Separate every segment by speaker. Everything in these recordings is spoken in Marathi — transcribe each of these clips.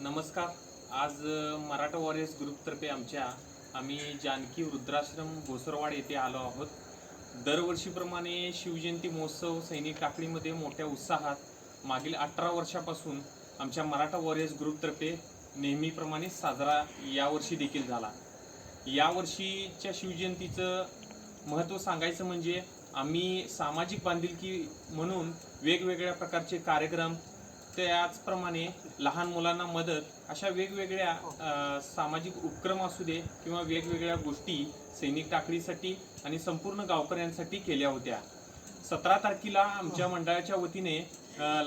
Speaker 1: नमस्कार. आज मराठा वॉरियर्स ग्रुपतर्फे आमच्या आम्ही जानकी वृद्धाश्रम भोसरवाड येथे आलो आहोत. दरवर्षीप्रमाणे शिवजयंती महोत्सव सैनिक टाकळीमध्ये मोठ्या उत्साहात मागील अठरा वर्षापासून आमच्या मराठा वॉरियर्स ग्रुपतर्फे नेहमीप्रमाणे साजरा यावर्षी देखील झाला. यावर्षीच्या शिवजयंतीचं महत्त्व सांगायचं म्हणजे आम्ही सामाजिक बांधिलकी म्हणून वेगवेगळ्या प्रकारचे कार्यक्रम त्याचप्रमाणे लहान मुलांना मदत अशा वेगवेगळ्या सामाजिक उपक्रम असू दे किंवा वेगवेगळ्या गोष्टी सैनिक टाकडीसाठी आणि संपूर्ण गावकऱ्यांसाठी केल्या होत्या. सतरा तारखेला आमच्या मंडळाच्या वतीने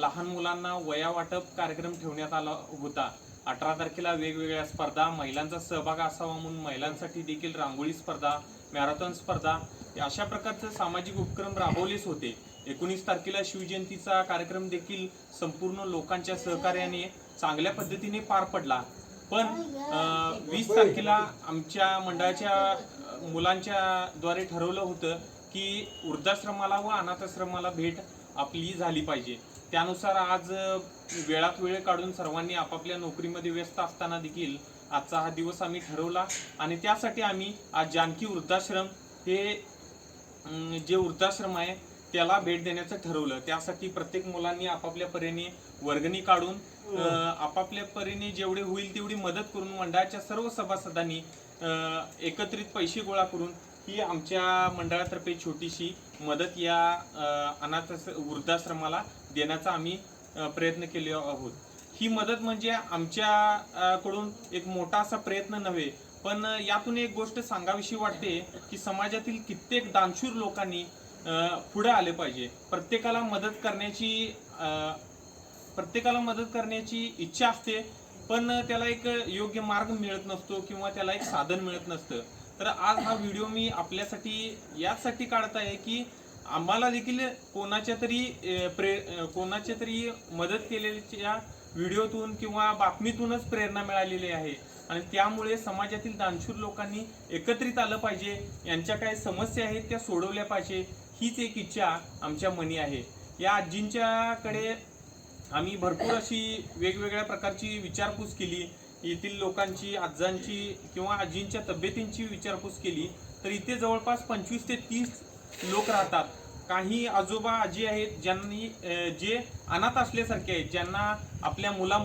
Speaker 1: लहान मुलांना वया वाटप कार्यक्रम ठेवण्यात आला होता. अठरा तारखेला वेगवेगळ्या स्पर्धा महिलांचा सहभाग असावा म्हणून महिलांसाठी देखील रांगोळी स्पर्धा मॅरेथॉन स्पर्धा अशा प्रकारचे सामाजिक उपक्रम राबवलेच होते. एकोणीस तारखेला शिवजयंतीचा कार्यक्रम देखील संपूर्ण लोकांच्या सहकार्याने चांगल्या पद्धतीने पार पडला. पण वीस तारखेला आमच्या मंडळाच्या मुलांच्या द्वारे ठरवलं होतं की वृद्धाश्रमाला व अनाथाश्रमाला भेट आपली झाली पाहिजे. त्यानुसार आज वेळात वेळ काढून सर्वांनी आपापल्या नोकरीमध्ये व्यस्त असताना देखील आजचा हा दिवस आम्ही ठरवला आणि त्यासाठी आम्ही आज जानकी वृद्धाश्रम हे जे वृद्धाश्रम आहे त्याला भेट देण्याचं ठरवलं. त्यासाठी प्रत्येक मुलांनी आपापल्या परीने वर्गणी काढून अं, आपापल्या परीने जेवढे होईल तेवढी मदत करून मंडळाच्या सर्व सभासदांनी एकत्रित पैसे गोळा करून ही आमच्या मंडळातर्फे छोटीशी मदत या अनाथ वृद्धाश्रमाला देण्याचा आम्ही प्रयत्न केले आहोत. ही मदत म्हणजे आमच्या अं, कडून एक मोठा असा प्रयत्न नव्हे पण यातून एक गोष्ट सांगावीशी वाटते की समाजातील कित्येक दानशूर लोकांनी पुढे आले पाहिजे. प्रत्येकाला मदत करण्याची प्रत्येकाला मदत करण्याची इच्छा असते पण त्याला एक योग्य मार्ग मिळत नसतो किंवा त्याला एक साधन मिळत नसतं. तर आज हा व्हिडिओ मी आपल्यासाठी याचसाठी काढत आहे की आम्हाला देखील कोणाच्या तरी प्रे कोणाच्या तरी मदत केलेल्या व्हिडिओतून किंवा बातमीतूनच प्रेरणा मिळालेली आहे. आणि त्यामुळे समाजातील दानशूर लोकांनी एकत्रित आलं पाहिजे. यांच्या काही समस्या आहेत त्या सोडवल्या पाहिजे. हीच एक इच्छा आमच्या मनी आहे. या आजींच्याकडे आम्ही भरपूर अशी वेगवेगळ्या प्रकारची विचारपूस केली. येथील लोकांची आजांची किंवा आजींच्या तब्येतींची विचारपूस केली. तर इथे जवळपास पंचवीस ते तीस लोक राहतात. काही आजोबा आजी आहेत ज्यांनी जे अनाथ असल्यासारखे आहेत ज्यांना आपल्या मुला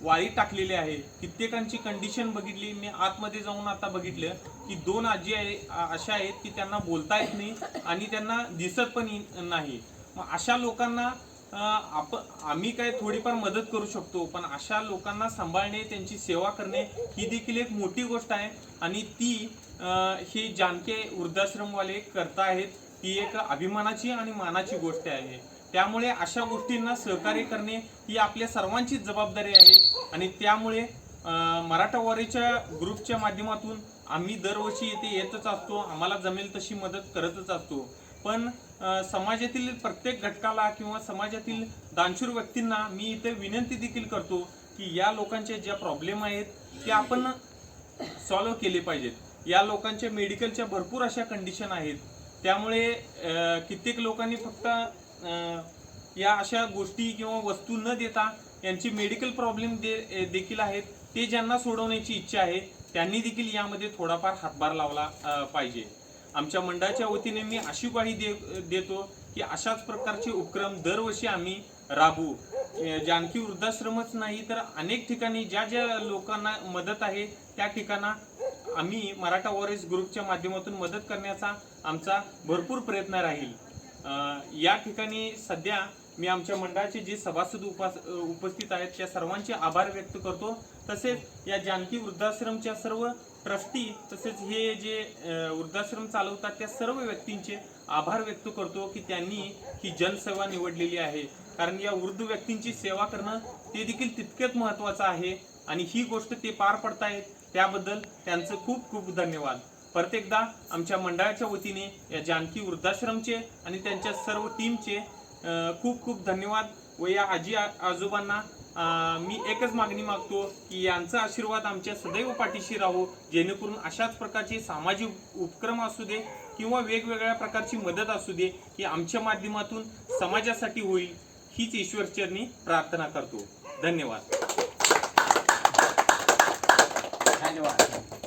Speaker 1: वाळी टाकलेली टाकलेले आहे. कित्येकांची कंडिशन बघितली. मी आतमध्ये जाऊन आता बघितलं की दोन आजी आहे अशा आहेत की त्यांना बोलता येत नाही आणि त्यांना दिसत पण नाही. मग अशा लोकांना आप आम्ही काय थोडीफार मदत करू शकतो पण अशा लोकांना सांभाळणे त्यांची सेवा करणे ही देखील एक मोठी गोष्ट आहे. आणि ती हे जानके वृद्धाश्रमवाले करतायत ही एक अभिमानाची आणि मानाची गोष्ट आहे. त्यामुळे अशा गोष्टींना सहकार्य करणे ही आपल्या सर्वांचीच जबाबदारी आहे. आणि त्यामुळे मराठावारीच्या ग्रुपच्या माध्यमातून आम्ही दरवर्षी येथे येतच असतो. आम्हाला जमेल तशी मदत करतच असतो. पण समाजातील प्रत्येक घटकाला किंवा समाजातील दानशूर व्यक्तींना मी इथे विनंती देखील करतो की या लोकांच्या ज्या प्रॉब्लेम आहेत ते आपण सॉल्व्ह केले पाहिजेत. या लोकांच्या मेडिकलच्या भरपूर अशा कंडिशन आहेत. त्यामुळे कित्येक लोकांनी फक्त या अशा गोष्टी किंवा वस्तू न देता यांची मेडिकल प्रॉब्लेम दे देखील आहेत. ते ज्यांना सोडवण्याची इच्छा आहे त्यांनी देखील यामध्ये थोडाफार हातभार लावला पाहिजे. आमच्या मंडळाच्या वतीने मी अशी ग्वाही दे देतो की अशाच प्रकारचे उपक्रम दरवर्षी आम्ही राबवू. जानकी वृद्धाश्रमच नाही तर अनेक ठिकाणी ज्या ज्या लोकांना मदत आहे त्या ठिकाणा आम्ही मराठा वॉरियर्स ग्रुपच्या माध्यमातून मदत करण्याचा आमचा भरपूर प्रयत्न राहील. या ठिकाणी सध्या मी आमच्या मंडळाचे जे सभासद उपास उपस्थित आहेत त्या सर्वांचे आभार व्यक्त करतो. तसेच या जानकी वृद्धाश्रमच्या सर्व ट्रस्टी तसेच हे जे वृद्धाश्रम चालवतात त्या सर्व व्यक्तींचे आभार व्यक्त करतो की त्यांनी ही जनसेवा निवडलेली आहे. कारण या वृद्ध व्यक्तींची सेवा करणं ते देखील तितकेच महत्त्वाचं आहे आणि ही गोष्ट ते पार पडतायत. त्याबद्दल त्यांचं खूप खूप धन्यवाद. परत एकदा आमच्या मंडळाच्या वतीने या जानकी वृद्धाश्रमचे आणि त्यांच्या सर्व टीमचे खूप खूप धन्यवाद. व या आजी आजोबांना मी एकच मागणी मागतो की यांचा आशीर्वाद आमच्या सदैव पाठीशी राहो. जेणेकरून अशाच प्रकारचे सामाजिक उपक्रम असू दे किंवा वेगवेगळ्या प्रकारची मदत असू दे ही आमच्या माध्यमातून समाजासाठी होईल हीच ईश्वरचरणी प्रार्थना करतो. धन्यवाद.
Speaker 2: 吃完了。